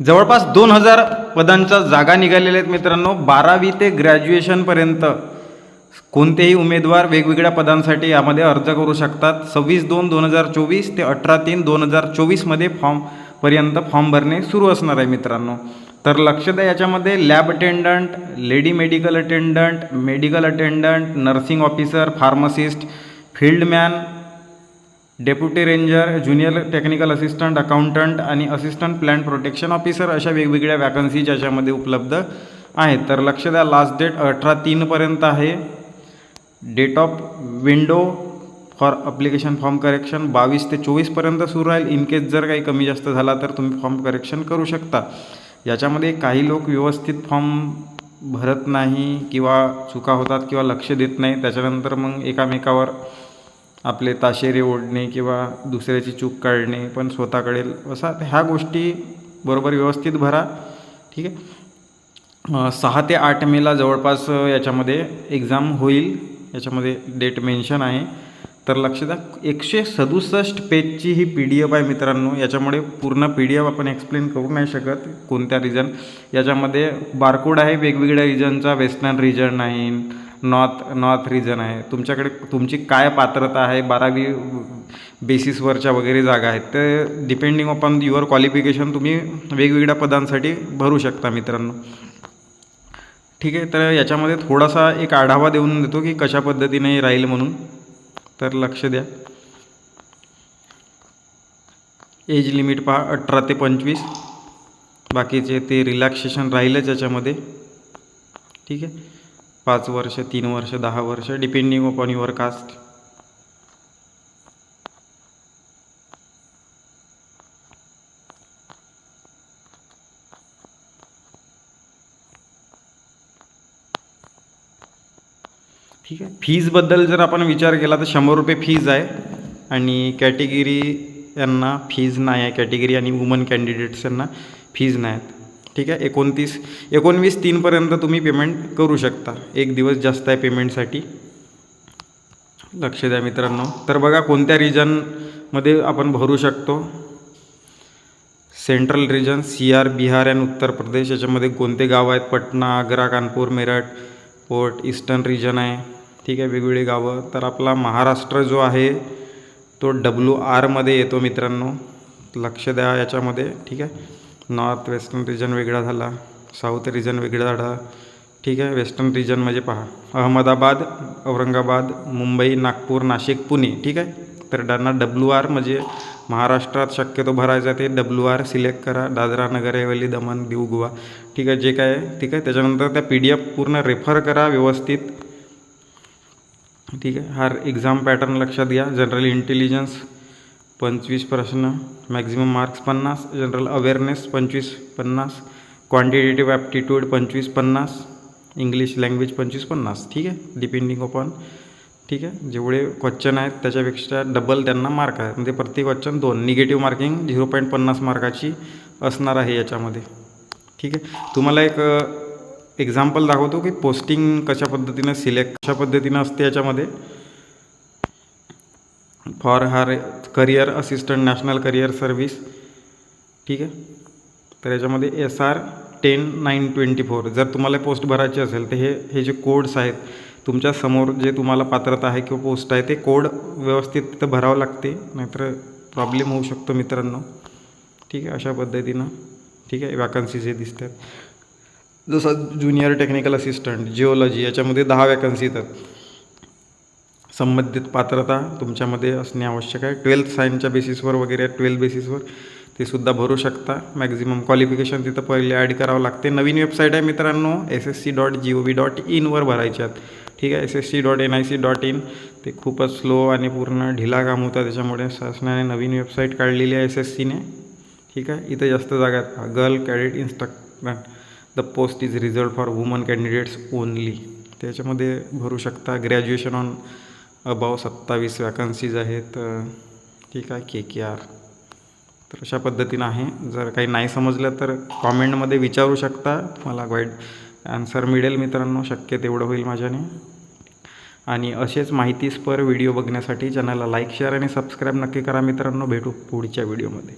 जवळपास दोन हजार पदांच्या जागा निघालेल्या आहेत मित्रांनो. बारावी ते ग्रॅज्युएशनपर्यंत कोणतेही उमेदवार वेगवेगळ्या पदांसाठी यामध्ये अर्ज करू शकतात. सव्वीस दोन दोन हजार चोवीस ते अठरा तीन दोन हजार चोवीसमध्ये फॉर्म पर्यंत फॉर्म भरणे सुरू असणार आहे मित्रांनो. तर लक्ष द्या याच्यामध्ये. Lab attendant lady medical attendant medical attendant nursing officer pharmacist fieldman deputy ranger junior technical assistant accountant आणि असिस्टंट प्लॅन प्रोटेक्शन ऑफिसर अशा वेगवेगळ्या वॅकन्सीज याच्यामध्ये उपलब्ध आहेत. तर लक्ष द्या लास्ट डेट अठरा तीनपर्यंत आहे. Date of window for application form correction बावीस ते चोवीसपर्यंत सुरू राहील. इन केस जर काही कमी जास्त झाला तर तुम्ही फॉर्म करेक्शन करू शकता. याच्यामध्ये काही लोक व्यवस्थित फॉर्म भरत नाही किंवा चुका होतात किंवा लक्ष देत नाही. त्याच्यानंतर मग एकामेकावर आपले ताशेरे ओढणे किंवा दुसऱ्याची चूक काढणे पण स्वतःकडे असा ह्या गोष्टी बरोबर व्यवस्थित भरा. ठीक आहे? सहा ते आठ मेला जवळपास याच्यामध्ये एक्झाम होईल. याच्यामध्ये डेट मेन्शन आहे. तर लक्ष द्या एकशे सदुसष्ट पेजची ही पी डी एफ आहे मित्रांनो. याच्यामुळे पूर्ण पी डी एफ आपण एक्सप्लेन करू नाही शकत कोणत्या रिजन याच्यामध्ये बारकोड आहे वेगवेगळ्या रिजनचा वेस्टर्न रिजन आहे नॉर्थ नॉर्थ रिजन आहे. तुमच्याकडे तुमची काय पात्रता आहे? बारावी बेसिसवरच्या वगैरे जागा आहेत. ते डिपेंडिंग अपॉन युअर क्वालिफिकेशन तुम्ही वेगवेगळ्या पदांसाठी भरू शकता मित्रांनो. ठीक आहे तर याच्यामध्ये थोडासा एक आढावा देऊन देतो की कशा पद्धतीने राहील म्हणून. तर लक्ष द्या. एज लिमिट पहा अठरा ते पंचवीस. बाकीचे ते रिलॅक्सेशन राहीलच याच्यामध्ये. ठीक आहे? पाच वर्ष तीन वर्ष दहा वर्ष डिपेंडिंग अपॉन युअर कास्ट ठीक आहे. फीजबद्दल जर आपण विचार केला तर शंभर रुपये फीज आहे. आणि कॅटेगरी यांना फीज नाही आहे. कॅटेगरी आणि वुमन कॅन्डिडेट्स यांना फीज नाही आहेत. ठीक आहे? एकोणतीस एकोणवीस तीनपर्यंत तुम्ही पेमेंट करू शकता. एक दिवस जास्त आहे पेमेंटसाठी लक्ष द्या मित्रांनो. तर बघा कोणत्या रिजनमध्ये आपण भरू शकतो. Central region C R Bihar and Uttar Pradesh याच्यामध्ये कोणते गाव आहेत? Patna Agra Kanpur Meerut port eastern region आहे. ठीक आहे वेगवेगळी गावं. तर आपला महाराष्ट्र जो आहे तो डब्ल्यू आरमध्ये येतो मित्रांनो. लक्ष द्या याच्यामध्ये. ठीक आहे? नॉर्थ वेस्टर्न रिजन वेगळा झाला साऊथ रिजन वेगळा झाला. ठीक आहे वेस्टर्न रिजन म्हणजे पहा अहमदाबाद औरंगाबाद मुंबई नागपूर नाशिक पुणे. ठीक आहे? तर त्यांना डब्ल्यू आर म्हणजे महाराष्ट्रात शक्यतो भरायचं ते डब्ल्यू आर सिलेक्ट करा. दादरा नगर हवेली दमण दीव गोवा. ठीक आहे जे काय आहे ठीक आहे? त्याच्यानंतर त्या पी डी एफ पूर्ण रेफर करा व्यवस्थित. ठीक आहे? हा एक्झाम पॅटर्न लक्षात घ्या. जनरल इंटेलिजन्स पंचवीस प्रश्न मॅक्झिमम मार्क्स पन्नास जनरल अवेअरनेस पंचवीस पन्नास क्वांटिटेटिव्ह ॲप्टिट्यूड पंचवीस पन्नास इंग्लिश लँग्वेज पंचवीस पन्नास ठीक आहे? डिपेंडिंग अपॉन ठीक आहे? जेवढे क्वेश्चन आहेत त्याच्यापेक्षा डबल त्यांना मार्क आहे. म्हणजे प्रत्येक क्वेश्चन दोन. निगेटिव्ह मार्किंग झिरो पॉईंट पन्नास मार्काची असणार आहे याच्यामध्ये. ठीक आहे? तुम्हाला एक एक्झाम्पल दाखवतो की पोस्टिंग कशा पद्धतीनं सिलेक्ट कशा पद्धतीनं असते याच्यामध्ये. फॉर हार career assistant national career service ठीक आहे? तर याच्यामध्ये S R ten nine twenty four जर तुम्हाला पोस्ट भरायची असेल तर हे हे जे कोड्स आहेत तुमच्यासमोर जे तुम्हाला पात्रता आहे किंवा पोस्ट आहे ते कोड व्यवस्थित तिथं भरावं लागते नाहीतर प्रॉब्लेम होऊ शकतो मित्रांनो. ठीक आहे? अशा पद्धतीनं ठीक आहे? वॅकन्सीज हे दिसतात. जसं ज्युनियर टेक्निकल असिस्टंट जिओलॉजी याच्यामध्ये दहा वॅकन्सी येतात. संबंधित पात्रता तुमच्यामध्ये असणे आवश्यक आहे. ट्वेल्थ सायन्सच्या बेसिसवर वगैरे ट्वेल्थ बेसिसवर ते सुद्धा भरू शकता. मॅक्झिमम क्वालिफिकेशन तिथं पहिले ॲड करावं लागते. नवीन वेबसाईट आहे मित्रांनो S S C dot G O V dot इनवर भरायच्यात आहेत. ठीक आहे S S C dot N I C dot in ते खूपच स्लो आणि पूर्ण ढिला काम होतं त्याच्यामुळे शासनाने नवीन वेबसाईट काढलेली आहे एस एस सीने ठीक आहे इथं जास्त जागा आहेत girl cadet instructor the post is reserve for woman candidates only त्याच्यामध्ये भरू शकता. ग्रॅज्युएशन ऑन अबाव सत्तावीस वॅकन्सीज आहेत ठीक आहे के के आर तर अशा पद्धतीनं आहे. जर काही नाही समजलं तर कॉमेंटमध्ये विचारू शकता. मला गाईड आन्सर मिळेल मित्रांनो शक्य तेवढं होईल माझ्याने. आणि असेच माहितीस्पर व्हिडिओ बघण्यासाठी चॅनलला लाईक शेअर आणि सबस्क्राईब नक्की करा मित्रांनो. भेटू पुढच्या व्हिडिओमध्ये